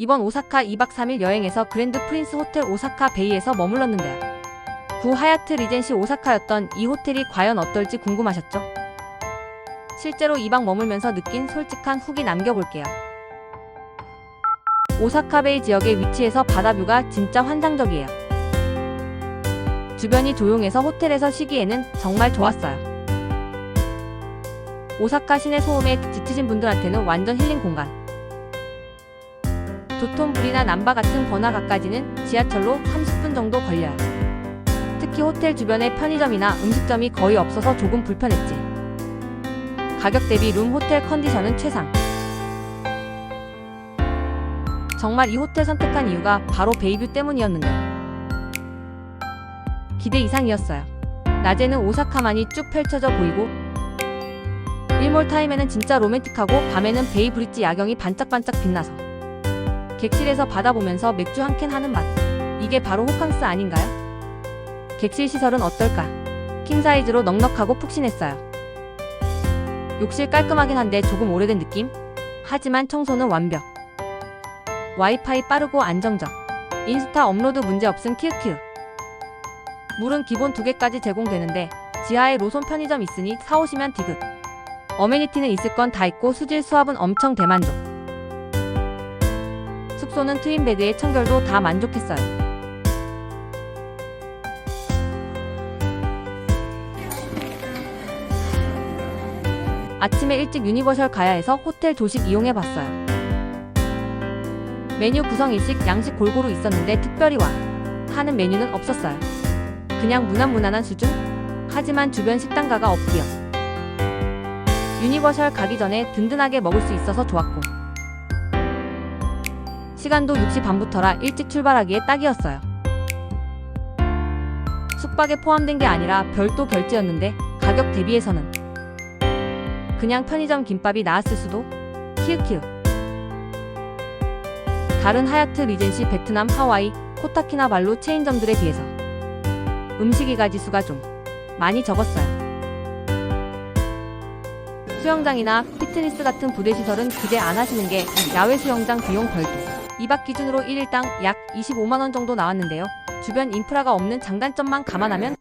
이번 오사카 2박 3일 여행에서 그랜드 프린스 호텔 오사카 베이에서 머물렀는데요. 구 하얏트 리젠시 오사카였던 이 호텔이 과연 어떨지 궁금하셨죠? 실제로 2박 머물면서 느낀 솔직한 후기 남겨볼게요. 오사카 베이 지역의 위치에서 바다뷰가 진짜 환상적이에요. 주변이 조용해서 호텔에서 쉬기에는 정말 좋았어요. 오사카 시내 소음에 지치신 분들한테는 완전 힐링 공간. 도톤부리나 남바 같은 번화가까지는 지하철로 30분 정도 걸려요. 특히 호텔 주변에 편의점이나 음식점이 거의 없어서 조금 불편했지. 가격 대비 룸 호텔 컨디션은 최상. 정말 이 호텔 선택한 이유가 바로 베이뷰 때문이었는데 기대 이상이었어요. 낮에는 오사카만이 쭉 펼쳐져 보이고 일몰 타임에는 진짜 로맨틱하고 밤에는 베이 브릿지 야경이 반짝반짝 빛나서 객실에서 바다 보면서 맥주 한 캔 하는 맛. 이게 바로 호캉스 아닌가요? 객실 시설은 어떨까? 킹 사이즈로 넉넉하고 푹신했어요. 욕실 깔끔하긴 한데 조금 오래된 느낌? 하지만 청소는 완벽. 와이파이 빠르고 안정적. 인스타 업로드 문제 없음 키읔키읔. 물은 기본 두 개까지 제공되는데 지하에 로손 편의점 있으니 사오시면 디귿. 어메니티는 있을 건 다 있고 수질 수압은 엄청 대만족. 숙소는 트윈 베드에 청결도 다 만족했어요. 아침에 일찍 유니버셜 가야 해서 호텔 조식 이용해 봤어요. 메뉴 구성 일식 양식 골고루 있었는데 특별히 와 하는 메뉴는 없었어요. 그냥 무난무난한 수준? 하지만 주변 식당가가 없기요. 유니버셜 가기 전에 든든하게 먹을 수 있어서 좋았고 시간도 6시 반부터라 일찍 출발하기에 딱이었어요. 숙박에 포함된 게 아니라 별도 결제였는데 가격 대비해서는 그냥 편의점 김밥이 나았을 수도 키읔키읔 다른 하얏트 리젠시 베트남 하와이 코타키나발루 체인점들에 비해서 음식 이가 지수가 좀 많이 적었어요. 수영장이나 피트니스 같은 부대 시설은 기대 안 하시는 게 야외 수영장 비용 별도. 2박 기준으로 1일당 약 25만원 정도 나왔는데요. 주변 인프라가 없는 장단점만 감안하면